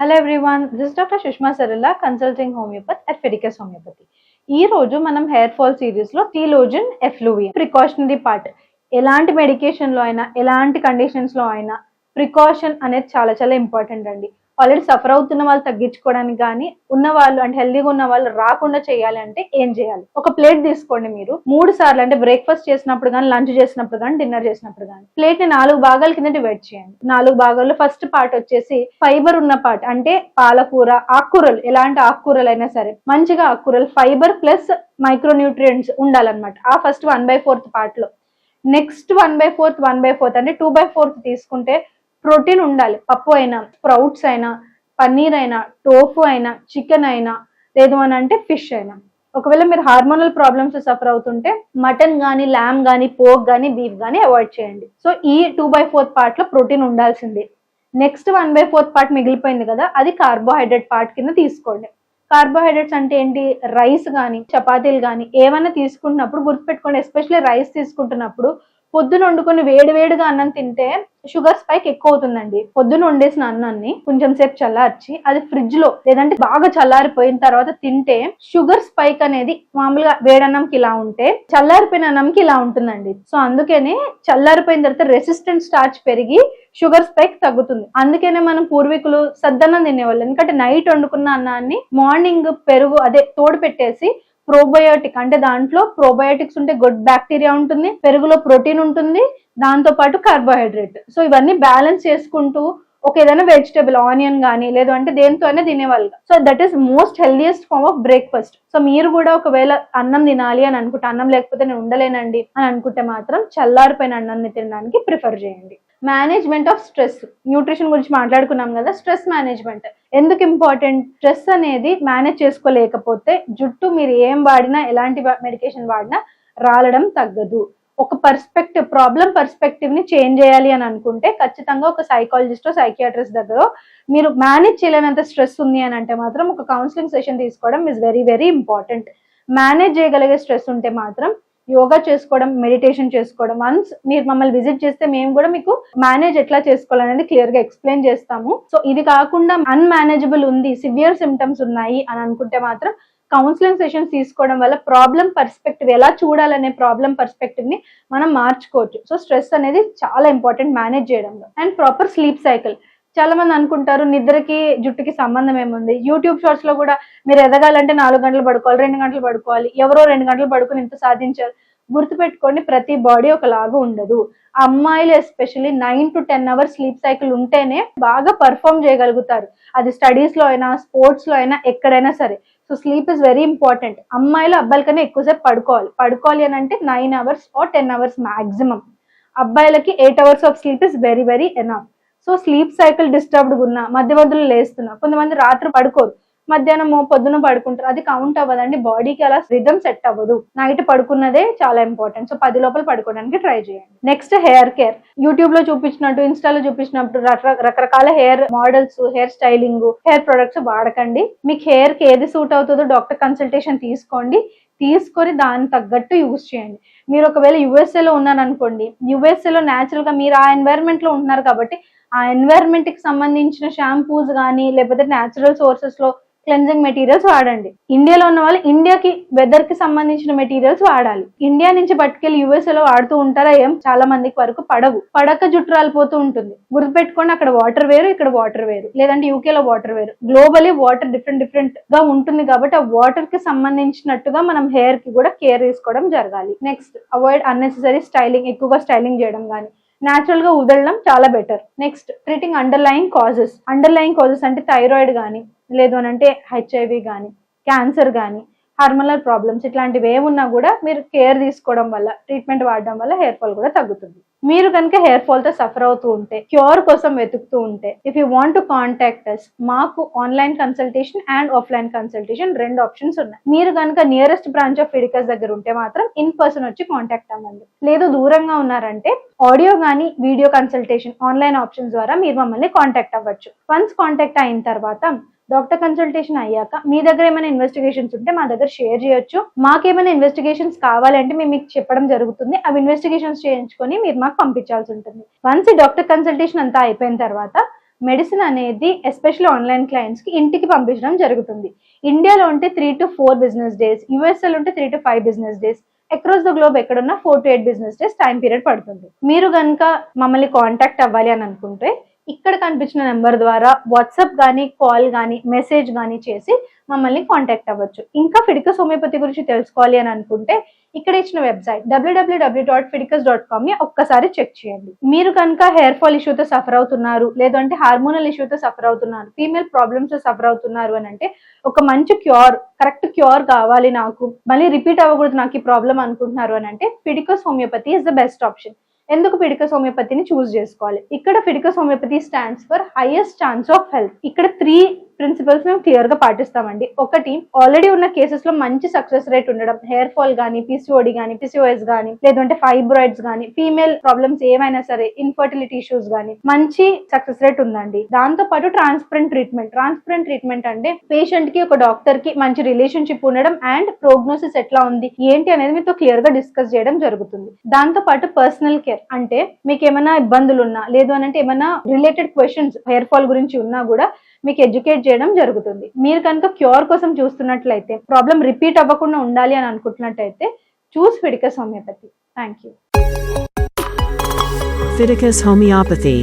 Hello everyone this doctor Sushma Sarala consulting homeopathy at Fedicus homeopathy ఈ రోజు మనం hair fall సిరీస్లో telogen effluvium precautionary part ఎలాంటి మెడికేషన్లో అయినా ఎలాంటి కండిషన్స్లో అయినా ప్రికాషన్ అనేది చాలా చాలా ఇంపార్టెంట్ అండి. ఆల్రెడీ సఫర్ అవుతున్న వాళ్ళు తగ్గించుకోవడానికి కానీ ఉన్న వాళ్ళు అంటే హెల్దీగా ఉన్న వాళ్ళు రాకుండా చేయాలి అంటే ఏం చేయాలి? ఒక ప్లేట్ తీసుకోండి మీరు. మూడు సార్లు అంటే బ్రేక్ఫాస్ట్ చేసినప్పుడు కానీ లంచ్ చేసినప్పుడు కానీ డిన్నర్ చేసినప్పుడు కానీ ప్లేట్ని నాలుగు భాగాల కింద డివైడ్ చేయండి. నాలుగు భాగాల్లో ఫస్ట్ పార్ట్ వచ్చేసి ఫైబర్ ఉన్న పార్ట్ అంటే పాలకూర ఆకుకూరలు. ఎలాంటి ఆకుకూరలు అయినా సరే మంచిగా ఆకుకూరలు ఫైబర్ ప్లస్ మైక్రోన్యూట్రియంట్స్ ఉండాలన్నమాట. ఆ ఫస్ట్ వన్ బై ఫోర్త్ పార్ట్లో next one by fourth one by fourth అంటే టూ బై ఫోర్త్ తీసుకుంటే ప్రోటీన్ ఉండాలి. పప్పు అయినా స్ప్రౌట్స్ అయినా పన్నీర్ అయినా టోఫు అయినా చికెన్ అయినా లేదు అని అంటే ఫిష్ అయినా. ఒకవేళ మీరు హార్మోనల్ ప్రాబ్లమ్స్ సఫర్ అవుతుంటే మటన్ కానీ ల్యామ్ కానీ పోక్ కానీ బీఫ్ కానీ అవాయిడ్ చేయండి. సో ఈ టూ బై ఫోర్త్ పార్ట్లో ప్రోటీన్ ఉండాల్సిందే. Next one by fourth part మిగిలిపోయింది కదా అది కార్బోహైడ్రేట్ పార్ట్ కింద తీసుకోండి. కార్బోహైడ్రేట్స్ అంటే ఏంటి? రైస్ కానీ చపాతీలు కానీ ఏమైనా తీసుకుంటున్నప్పుడు గుర్తుపెట్టుకోండి ఎస్పెషల్లీ రైస్ తీసుకుంటున్నప్పుడు పొద్దున వండుకొని వేడి వేడిగా అన్నం తింటే షుగర్ స్పైక్ ఎక్కువ అవుతుందండి పొద్దున వండేసిన అన్నాన్ని కొంచెం సేపు చల్లార్చి అది ఫ్రిడ్జ్లో లేదంటే బాగా చల్లారిపోయిన తర్వాత తింటే షుగర్ స్పైక్ అనేది మామూలుగా వేడన్నంకి ఇలా ఉంటే చల్లారిపోయిన అన్నంకి ఇలా ఉంటుందండి. సో అందుకనే చల్లారిపోయిన తర్వాత రెసిస్టెంట్ స్టార్చ్ పెరిగి షుగర్ స్పైక్ తగ్గుతుంది. అందుకనే మనం పూర్వీకులు సద్దన్నం తినేవాళ్ళు. ఎందుకంటే నైట్ వండుకున్న అన్నాన్ని మార్నింగ్ పెరుగు అదే తోడు పెట్టేసి ప్రోబయోటిక్ అంటే దాంట్లో ప్రోబయోటిక్స్ ఉంటే గుడ్ బ్యాక్టీరియా ఉంటుంది పెరుగులో ప్రోటీన్ ఉంటుంది దాంతో పాటు కార్బోహైడ్రేట్ సో ఇవన్నీ బ్యాలెన్స్ చేసుకుంటూ ఒక ఏదైనా వెజిటేబుల్ ఆనియన్ కానీ లేదు అంటే దేంతో అయినా తినేవాళ్ళు. So that is most healthiest form of breakfast so మీరు కూడా ఒకవేళ అన్నం తినాలి అని అనుకుంటే అన్నం లేకపోతే నేను ఉండలేనండి అని అనుకుంటే మాత్రం చల్లారిపోయిన అన్నాన్ని తినడానికి ప్రిఫర్ చేయండి. Management of stress. న్యూట్రిషన్ గురించి మాట్లాడుకున్నాం కదా స్ట్రెస్ మేనేజ్మెంట్. ఎందుకు ఇంపార్టెంట్? స్ట్రెస్ అనేది మేనేజ్ చేసుకోలేకపోతే జుట్టు మీరు ఏం వాడినా ఎలాంటి మెడికేషన్ వాడినా రాలడం తగ్గదు. ఒక పర్స్పెక్టివ్ ప్రాబ్లం పర్స్పెక్టివ్ని చేంజ్ చేయాలి అని అనుకుంటే ఖచ్చితంగా ఒక సైకాలజిస్ట్ సైకియాట్రిస్ట్ దగ్గర మీరు మేనేజ్ చేయలేనంత స్ట్రెస్ ఉంది అని అంటే మాత్రం ఒక కౌన్సిలింగ్ సెషన్ తీసుకోవడం is very very important manage చేయగలిగే స్ట్రెస్ ఉంటే మాత్రం యోగా చేసుకోవడం మెడిటేషన్ చేసుకోవడం. వన్స్ మీరు మమ్మల్ని విజిట్ చేస్తే మేము కూడా మీకు మేనేజ్ ఎట్లా చేసుకోవాలనేది క్లియర్గా ఎక్స్ప్లెయిన్ చేస్తాము. సో ఇది కాకుండా అన్మేనేజబుల్ ఉంది సివియర్ సిమ్టమ్స్ ఉన్నాయి అని అనుకుంటే మాత్రం కౌన్సిలింగ్ సెషన్స్ తీసుకోవడం వల్ల ప్రాబ్లం పర్స్పెక్టివ్ ఎలా చూడాలనే ప్రాబ్లం పర్స్పెక్టివ్ని మనం మార్చుకోవచ్చు. సో స్ట్రెస్ అనేది చాలా ఇంపార్టెంట్ మేనేజ్ చేయడంలో. అండ్ ప్రాపర్ స్లీప్ సైకిల్ చాలా మంది అనుకుంటారు నిద్రకి జుట్టుకి సంబంధం ఏముంది? యూట్యూబ్ షార్ట్స్లో కూడా మీరు ఎదగాలంటే నాలుగు గంటలు పడుకోవాలి రెండు గంటలు పడుకోవాలి ఎవరో రెండు గంటలు పడుకుని ఇంత సాధించారు. గుర్తుపెట్టుకోండి ప్రతి బాడీ ఒకలాగా ఉండదు. అమ్మాయిలు especially nine to ten hours sleep cycle ఉంటేనే బాగా పర్ఫామ్ చేయగలుగుతారు. అది స్టడీస్లో అయినా స్పోర్ట్స్లో అయినా ఎక్కడైనా సరే. So sleep is very important అమ్మాయిలు అబ్బాయిల కన్నా ఎక్కువసేపు పడుకోవాలి. పడుకోవాలి అని అంటే nine hours or ten hours maximum అబ్బాయిలకి eight hours of sleep is very very enough so sleep cycle disturbed ఉన్నా మధ్య మధ్యలో లేస్తున్నా కొంతమంది రాత్రి పడుకోరు మధ్యాహ్నం పొద్దున పడుకుంటారు అది కౌంట్ అవ్వదండి బాడీకి అలా రిధమ్ సెట్ అవ్వదు. నైట్ పడుకున్నదే చాలా ఇంపార్టెంట్ సో పది లోపల పడుకోవడానికి ట్రై చేయండి. నెక్స్ట్ హెయిర్ కేర్ యూట్యూబ్లో చూపించినట్టు ఇన్స్టాలో చూపించినట్టు రకరకాల hair models hair styling hair products వాడకండి. మీకు హెయిర్కి ఏది సూట్ అవుతుందో డాక్టర్ కన్సల్టేషన్ తీసుకోండి. తీసుకొని దానికి తగ్గట్టు యూజ్ చేయండి. మీరు ఒకవేళ USA లో ఉన్నారనుకోండి USA లో న్యాచురల్గా మీరు ఆ ఎన్వైరన్మెంట్లో ఉంటున్నారు కాబట్టి ఆ ఎన్వైరన్మెంట్కి సంబంధించిన షాంపూస్ కానీ లేకపోతే న్యాచురల్ సోర్సెస్లో క్లెన్జింగ్ మెటీరియల్స్ వాడండి. ఇండియాలో ఉన్న వాళ్ళు ఇండియాకి వెదర్కి సంబంధించిన మెటీరియల్స్ వాడాలి. ఇండియా నుంచి పట్టుకెళ్ళి యుఎస్ఏ లో వాడుతూ ఉంటారా ఏం? చాలా మందికి వరకు పడవు. పడక జుట్టు రాలిపోతూ ఉంటుంది. గుర్తుపెట్టుకోండి అక్కడ వాటర్ వేరు ఇక్కడ వాటర్ వేరు. లేదంటే యూకే లో వాటర్ వేరు. గ్లోబలీ వాటర్ డిఫరెంట్ డిఫరెంట్గా ఉంటుంది కాబట్టి ఆ వాటర్కి సంబంధించినట్టుగా మనం హెయిర్కి కూడా కేర్ తీసుకోవడం జరగాలి. నెక్స్ట్ అవాయిడ్ అన్నెసెసరీ స్టైలింగ్ ఎక్కువగా స్టైలింగ్ చేయడం కానీ న్యాచురల్గా వదలడం చాలా better next treating underlying causes underlying causes అంటే థైరాయిడ్ కానీ లేదు అని అంటే హెచ్ఐవి కానీ క్యాన్సర్ కానీ హార్మోనల్ ప్రాబ్లమ్స్ ఇట్లాంటివి ఏమున్నా కూడా మీరు కేర్ తీసుకోవడం వల్ల ట్రీట్మెంట్ వాడడం వల్ల హెయిర్ ఫాల్ కూడా తగ్గుతుంది. మీరు కనుక హెయిర్ ఫాల్తో సఫర్ అవుతూ ఉంటే క్యూర్ కోసం వెతుకుతూ ఉంటే if you want to contact us మాకు online consultation and offline consultation రెండు ఆప్షన్స్ ఉన్నాయి. మీరు కనుక నియరెస్ట్ బ్రాంచ్ ఆఫ్ ఫిడికస్ దగ్గర ఉంటే మాత్రం ఇన్ పర్సన్ వచ్చి కాంటాక్ట్ అవ్వండి. లేదు దూరంగా ఉన్నారంటే ఆడియో కానీ వీడియో కన్సల్టేషన్ ఆన్లైన్ ఆప్షన్ ద్వారా మీరు మమ్మల్ని కాంటాక్ట్ అవ్వచ్చు. వన్స్ కాంటాక్ట్ అయిన తర్వాత డాక్టర్ కన్సల్టేషన్ అయ్యాక మీ దగ్గర ఏమైనా ఇన్వెస్టిగేషన్స్ ఉంటే మా దగ్గర షేర్ చేయొచ్చు. మాకేమైనా ఇన్వెస్టిగేషన్స్ కావాలంటే మేము మీకు చెప్పడం జరుగుతుంది. అవి ఇన్వెస్టిగేషన్స్ చేయించుకొని మీరు మాకు పంపించాల్సి ఉంటుంది. వన్స్ ఈ డాక్టర్ కన్సల్టేషన్ అంతా అయిపోయిన తర్వాత మెడిసిన్ అనేది ఎస్పెషల్లీ ఆన్లైన్ క్లయింట్స్కి ఇంటికి పంపించడం జరుగుతుంది. ఇండియాలో ఉంటే three to four business days యూఎస్ఏలో ఉంటే three to five business days across the globe ఎక్కడున్నా four to eight business days time period పడుతుంది. మీరు కనుక మమ్మల్ని కాంటాక్ట్ అవ్వాలి అని అనుకుంటే ఇక్కడ కనిపించిన నెంబర్ ద్వారా వాట్సాప్ కానీ కాల్ కానీ మెసేజ్ కానీ చేసి మమ్మల్ని కాంటాక్ట్ అవ్వచ్చు. ఇంకా ఫిడికస్ హోమియోపతి గురించి తెలుసుకోవాలి అని అనుకుంటే ఇక్కడ ఇచ్చిన website WWW dot Fiticus dot కామ్ని ఒక్కసారి చెక్ చేయండి. మీరు కనుక హెయిర్ ఫాల్ ఇష్యూతో సఫర్ అవుతున్నారు లేదంటే హార్మోనల్ ఇష్యూతో సఫర్ అవుతున్నారు ఫీమేల్ ప్రాబ్లమ్స్ సఫర్ అవుతున్నారు అని అంటే ఒక మంచి క్యూర్ కరెక్ట్ క్యూర్ కావాలి నాకు మళ్ళీ రిపీట్ అవ్వకూడదు నాకు ఈ ప్రాబ్లం అనుకుంటున్నారు అని అంటే Fiticus homeopathy is the best option ఎందుకు ఫిడికస్ హోమియోపతిని చూస్ చేసుకోవాలి? ఇక్కడ Fiticus homeopathy stands for highest chance of health ఇక్కడ త్రీ ప్రిన్సిపల్స్ మేము క్లియర్గా పాటిస్తామండి. ఒకటి ఆల్రెడీ ఉన్న కేసెస్లో మంచి సక్సెస్ రేట్ ఉండడం హెయిర్ ఫాల్ గానీ పిసిఓడి గానీ పిసిఓఎస్ గానీ లేదంటే ఫైబ్రాయిడ్స్ గానీ ఫీమేల్ ప్రాబ్లమ్స్ ఏమైనా సరే ఇన్ఫర్టిలిటీ ఇష్యూస్ గానీ మంచి సక్సెస్ రేట్ ఉందండి. దాంతో పాటు ట్రాన్స్పరెంట్ ట్రీట్మెంట్ ట్రాన్స్పరెంట్ ట్రీట్మెంట్ అంటే పేషెంట్కి ఒక డాక్టర్కి మంచి రిలేషన్షిప్ ఉండడం అండ్ ప్రోగ్నోసిస్ ఎట్లా ఉంది ఏంటి అనేది మీతో క్లియర్గా డిస్కస్ చేయడం జరుగుతుంది. దాంతో పాటు పర్సనల్ కేర్ అంటే మీకు ఏమైనా ఇబ్బందులు ఉన్నా లేదు అని అంటే ఏమైనా రిలేటెడ్ క్వశ్చన్స్ హెయిర్ ఫాల్ గురించి ఉన్నా కూడా మీకు ఎడ్యుకేట్ చేయడం జరుగుతుంది. మీరు కనుక క్యూర్ కోసం చూస్తున్నట్లయితే ప్రాబ్లం రిపీట్ అవ్వకుండా ఉండాలి అని అనుకుంటున్నట్టయితే choose Fiticus homeopathy thank you Fiticus Homeopathy